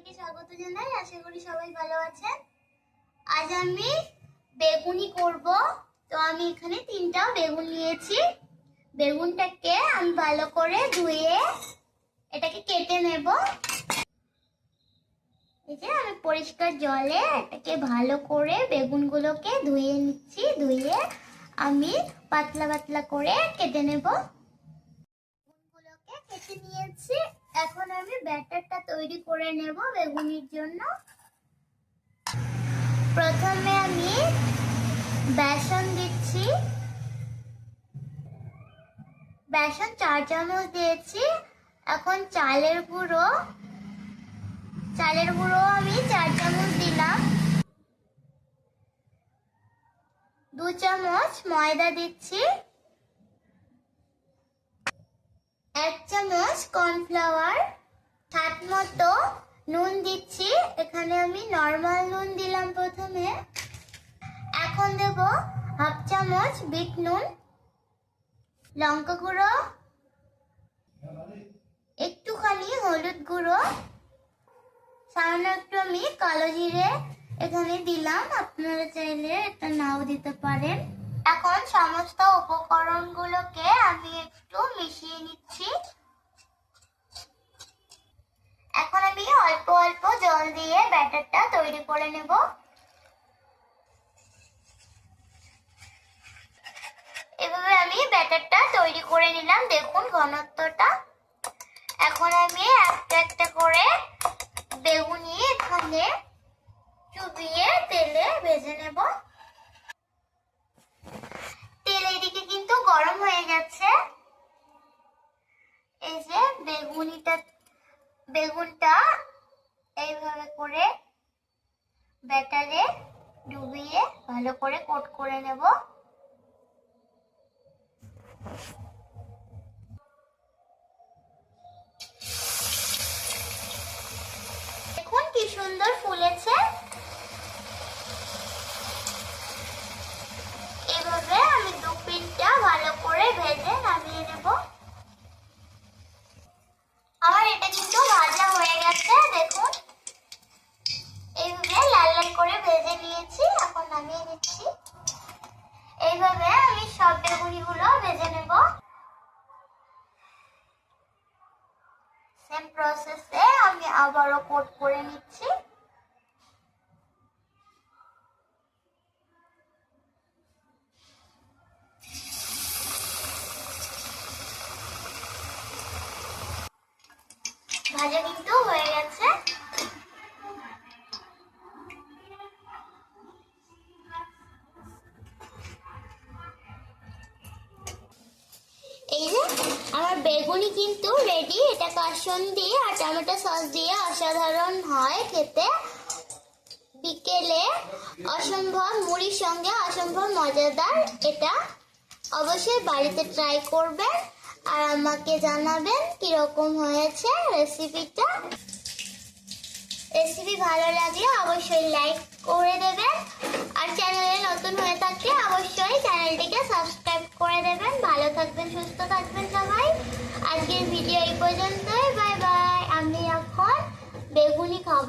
সবাইকে স্বাগত জানাই, আশা করি সবাই ভালো আছেন। আজ আমি বেগুনি করব। তো আমি এখানে তিনটা বেগুন নিয়েছি। বেগুনটাকে আমি ভালো করে ধুয়ে এটাকে কেটে নেব। এই যে আমি পরিষ্কার জলে এটাকে ভালো করে বেগুনগুলোকে ধুয়ে নিচ্ছি। ধুয়ে আমি পাতলা পাতলা করে কেটে নেব। বেগুনগুলোকে কেটে নিয়েছি। এখন আমি ব্যাটারটা তৈরি করে নেব বেগুনির জন্য। প্রথমে আমি বেসন দিচ্ছি। বেসন চার চামচ দিয়েছি। এখন চালের গুঁড়ো। চালের গুঁড়ো আমি চার চামচ দিলাম। দু চামচ ময়দা দিচ্ছি। এক চামচ কর্নফ্লাওয়ার। সাত মতো নুন দিচ্ছি। এখানে আমি নর্মাল নুন দিলাম প্রথমে। এখন দেব হাফ চামচ বিট নুন, লঙ্কা গুঁড়ো, একটুখানি হলুদ গুঁড়ো, সামান্য একটু কালো জিরে এখানে দিলাম। আপনারা চাইলে এটা নাও দিতে পারেন। এখন সমস্ত উপকরণগুলোকে আমি একটু মিশিয়ে নিচ্ছি এখন আমি অল্প অল্প জল দিয়ে ব্যাটারটা তৈরি করে নেব। এভাবে আমি ব্যাটারটা তৈরি করে নিলাম। দেখুন ঘনত্বটা। এখন আমি একটা একটা করে বেগুনি এখানে তেলে ভেজে নেব। তেল এদিকে কিন্তু গরম হয়ে গেছে। এই যে বেগুনিটা, বেগুনটা এইভাবে করে ব্যাটারে ডুবিয়ে ভালো করে কোট করে নেব। দেখুন কি সুন্দর ফুলেছে। আমি সব বেগুনিগুলো ভেজে নেব। সেম প্রসেসে আমি আবারও কোট করে নিচ্ছি। ভাজা কিন্তু হয়ে গেছে। বেগুনি কিন্তু রেডি এটা কাসন্দি আর টমেটো সস দিয়ে অসাধারণ হয় খেতে। বিকেলে অসম্ভব মুড়ির সঙ্গে অসম্ভব মজাদার এটা অবশ্যই বাড়িতে ট্রাই করবেন আর আমাকে জানাবেন কীরকম হয়েছে রেসিপিটা রেসিপি ভালো লাগলে অবশ্যই লাইক করে দেবেন। আর চ্যানেলে নতুন হয়ে থাকলে অবশ্যই চ্যানেলটিকে সাবস্ক্রাইব দেবেন। ভালো থাকবেন, সুস্থ থাকবেন সবাই। আজকের ভিডিও এই পর্যন্তই। Bye bye. আমি এখন বেগুনি খাব।